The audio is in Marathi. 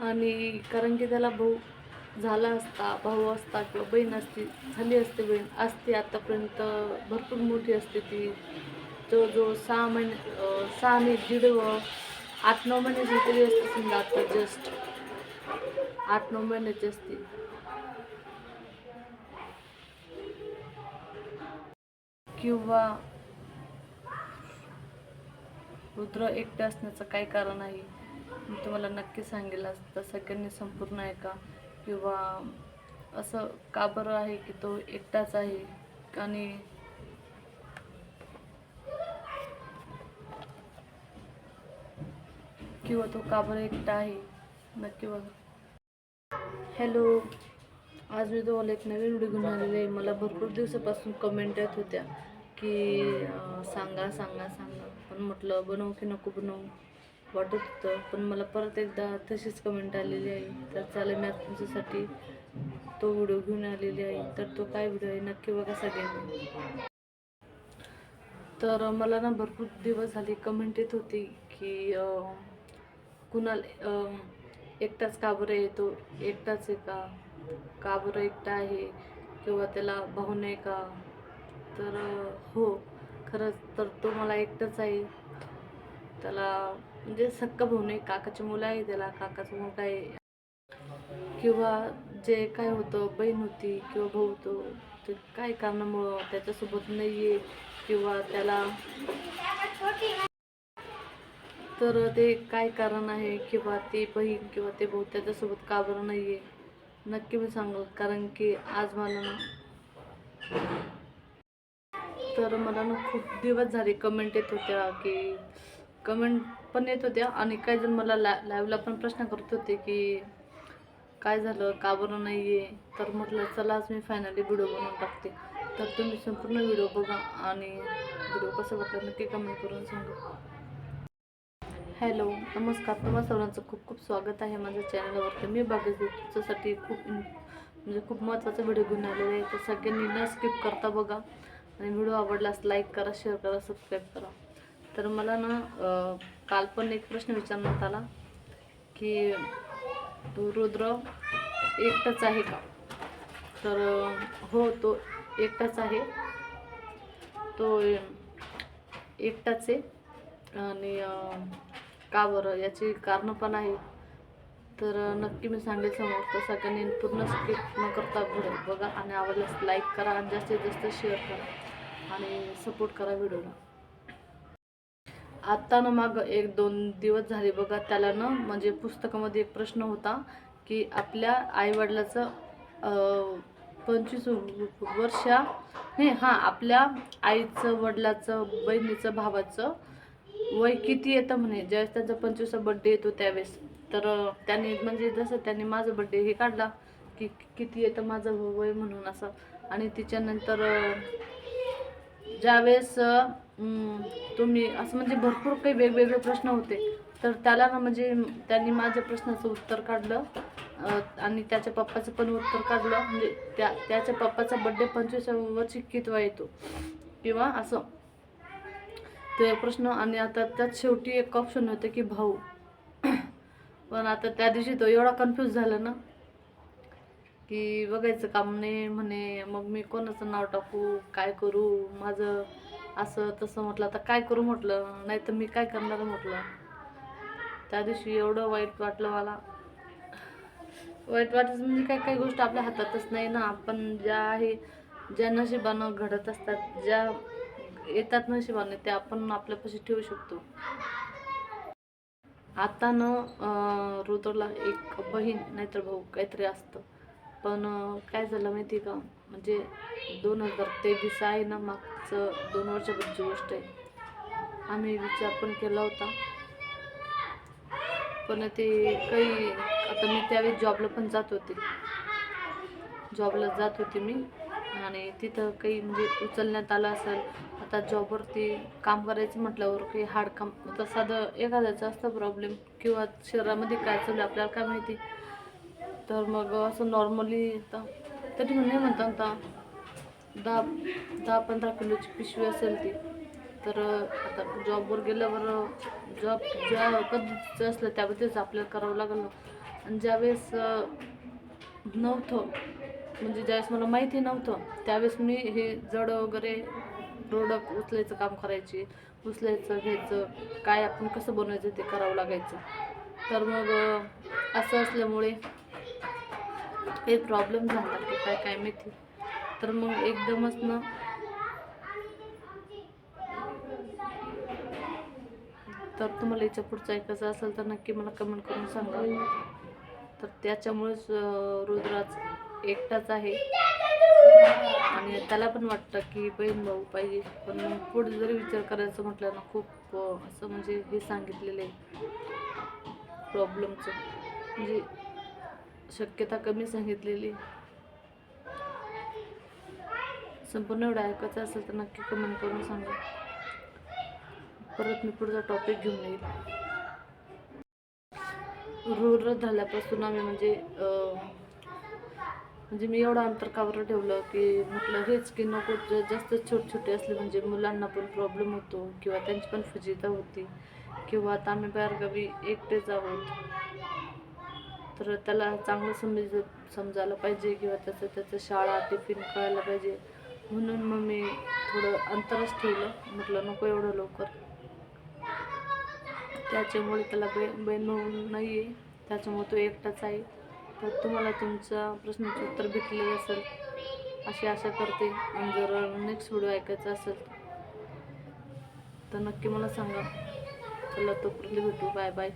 आणि कारण की त्याला भाऊ झाला असता भाऊ असता किंवा बहीण असती झाली असते बहीण असती आत्तापर्यंत भरपूर मोठी असते ती. जवळजवळ सहा महिने सहा नाही दीड आठ नऊ महिन्याची तरी असते समजा आत्ता जस्ट आठ नऊ महिन्याची असते. किंवा रुद्र एकटे असण्याचं काही कारण आहे. मी तुम्हाला नक्की सांगेल तर सगळ्यांनी संपूर्ण आहे का? किंवा असं का बरं आहे की तो एकटाच आहे? आणि किंवा तो का बरं एकटा आहे? नक्की बघा. हॅलो आज मी तुम्हाला एक नवीन व्हिडिओ घेऊन आलेले आहे. मला भरपूर दिवसापासून कमेंट येत होत्या की सांगा सांगा सांगा. पण म्हटलं बनवू की नको बनवू? वाटत होतं पण मला परत एकदा तशीच कमेंट आलेली आहे. तर चालेल मी आज तुमच्यासाठी तो व्हिडिओ घेऊन आलेली आहे. तर तो काय व्हिडिओ आहे नक्की बघा सगळ्यांनी. तर मला ना भरपूर दिवस झाले कमेंट येत होती की कुणाल कुणाला एकटाच का बरं येतो एकटाच आहे का? का बरं एकटा आहे? किंवा त्याला भाऊ नाही का? तर हो खरंच तर तो मला एकटाच आहे. त्याला म्हणजे सक्का भाऊ नाही काकाची मुलं आहे त्याला काकाचा मुलगा आहे. किंवा जे काय होतं बहीण होती किंवा भाऊ होतो ते काय कारणामुळं त्याच्यासोबत नाही आहे किंवा त्याला तर ते काय कारण आहे किंवा ते बहीण किंवा ते भाऊ त्याच्यासोबत का बरं नाही आहे नक्की मी सांगल कारण की आज मला ना तर मला ना खूप दिवस झाले कमेंट येत होत्या की कमेंट पण येत होत्या. आणि काही जण मला ला लाईव्हला पण प्रश्न करत होते की काय झालं? का बरं नाही आहे तर म्हटलं चला आज मी फायनली व्हिडिओ बनवून टाकते. तर तुम्ही संपूर्ण व्हिडिओ बघा आणि व्हिडिओ कसं वाटलं नक्की कमेंट करून सांगा. हॅलो नमस्कार. तुम्हा सर्वांचं खूप खूप स्वागत आहे माझ्या चॅनलवरती मी बघितली तुमच्यासाठी खूप म्हणजे खूप महत्त्वाचा व्हिडिओ घेऊन आलेला आहे. तर सगळ्यांनी न स्किप करता बघा. आणि व्हिडिओ आवडल्यास लाईक करा शेअर करा सबस्क्राईब करा. तर मला ना काल पण एक प्रश्न विचारण्यात आला की तो रुद्र एकटाच आहे का? तर हो तो एकटाच आहे. तो एकटाच आहे. आणि का बरं याची कारणं पण आहे तर नक्की मी सांगेल समोर तर सगळ्यांनी पूर्ण स्किप न करता व्हिडिओ बघा आणि आवडल्यास लाईक करा आणि जास्तीत जास्त शेअर करा आणि सपोर्ट करा व्हिडिओला. आत्ता ना माग एक दोन दिवस झाले बघा त्याला ना म्हणजे पुस्तकामध्ये एक प्रश्न होता की आपल्या आईवडिलाचं पंचवीस वर्षा हे हां आपल्या आईचं वडिलाचं बहिणीचं भावाचं वय किती येतं म्हणे? ज्यावेळेस त्यांचा पंचवीसा बड्डे येतो त्यावेळेस. तर त्यांनी म्हणजे जसं त्यांनी माझं बड्डे हे काढला की किती येतं माझं वय म्हणून असं. आणि तिच्यानंतर ज्यावेळेस तुम्ही असं म्हणजे भरपूर काही वेगवेगळे प्रश्न होते. तर त्याला ना म्हणजे त्यांनी माझ्या प्रश्नाचं उत्तर काढलं आणि त्याच्या पप्पाचं पण उत्तर काढलं. म्हणजे त्या त्याच्या पप्पाचा बड्डे पंचवीस वर्षी कितवा येतो? किंवा असं. ते प्रश्न आणि आता त्यात शेवटी एक ऑप्शन होतं की भाऊ. पण आता त्या दिवशी तो एवढा कन्फ्यूज झाला ना की बघायचं काम नाही म्हणे मग मी कोणाचं नाव टाकू काय करू माझं असं तसं म्हटलं आता काय करू म्हटलं? नाही तर मी काय करणार म्हटलं? त्या दिवशी एवढं वाईट वाटलं मला. वाईट वाटायचं म्हणजे काही काही गोष्ट आपल्या हातातच नाही ना. आपण ज्या आहे ज्या नशिबानं घडत असतात ज्या येतात नशिबाने ते आपण आपल्यापाशी ठेवू शकतो. आता न ऋतूला रुद्रला एक बहीण नाहीतर भाऊ काहीतरी असतं. पण काय झालं माहिती आहे का? म्हणजे दोन हजार तेवीस आहे ना मागचं दोन वर्षापूर्वीची गोष्ट आहे. आम्ही विचार पण केला होता. पण ते काही आता मी त्यावेळी जॉबला पण जात होते. जॉबला जात होते मी. आणि तिथं काही म्हणजे उचलण्यात आलं असेल आता जॉबवरती काम करायचं म्हटल्यावर काही हार्ड काम आता साधं एखाद्याचं असतं प्रॉब्लेम किंवा शहरामध्ये काय चालू आपल्याला काय माहिती? तर मग असं नॉर्मली आता तरी नाही म्हणता आता दहा दहा पंधरा किलोची पिशवी असेल ती तर आता जॉबवर गेल्यावर जॉब ज्या पद्धतीचं असलं त्या पद्धतीचं आपल्याला करावं लागलं आणि ज्यावेळेस नव्हतं म्हणजे ज्यावेळेस मला माहिती नव्हतं त्यावेळेस मी हे जड वगैरे प्रोडक्ट उचलायचं काम करायची उचलायचं घ्यायचं काय आपण कसं बनवायचं ते करावं लागायचं. तर मग असं असल्यामुळे काही प्रॉब्लेम झाला की काय काय माहिती. तर मग एकदमच ना तर तुम्हाला याच्या पुढचं ऐकायचं असेल तर नक्की मला कमेंट करून सांगा. तर त्याच्यामुळेच रुद्राज एकटाच आहे. आणि त्याला पण वाटतं की बहीण भाऊ पाहिजे. पण पुढे जरी विचार करायचं म्हटलं ना खूप असं म्हणजे हे सांगितलेलं आहे. प्रॉब्लेमचं म्हणजे शक्यता कमी सांगितलेली. संपूर्ण एवढं ऐकायचं असेल तर नक्की कमेंट करून सांगा. परत मी पुढचा टॉपिक घेऊन येईल. रुरल झाल्यापासून आम्ही म्हणजे म्हणजे मी एवढं अंतर कावर ठेवलं की म्हटलं हेच की नको जास्त छोटे छोटे असले म्हणजे मुलांना पण प्रॉब्लेम होतो किंवा त्यांची पण फजिता होती किंवा आता आम्ही बाहेरगावी एकटेच आहोत. तर त्याला चांगलं समज समजायला पाहिजे किंवा त्याचं त्याचं शाळा टिफिन कळायला पाहिजे. म्हणून मग मी थोडं अंतरच ठेवलं. म्हटलं नको एवढं लवकर. त्याच्यामुळे त्याला बे बहीण नाही आहे त्याच्यामुळे तो एकटाच आहे. तर तुम्हाला तुमच्या प्रश्नाचं उत्तर भेटलेलं असेल अशी आशा करते. आणि जर नेक्स्ट व्हिडिओ ऐकायचा असेल तर नक्की मला सांगा. चला तोपर्यंत भेटू. Bye bye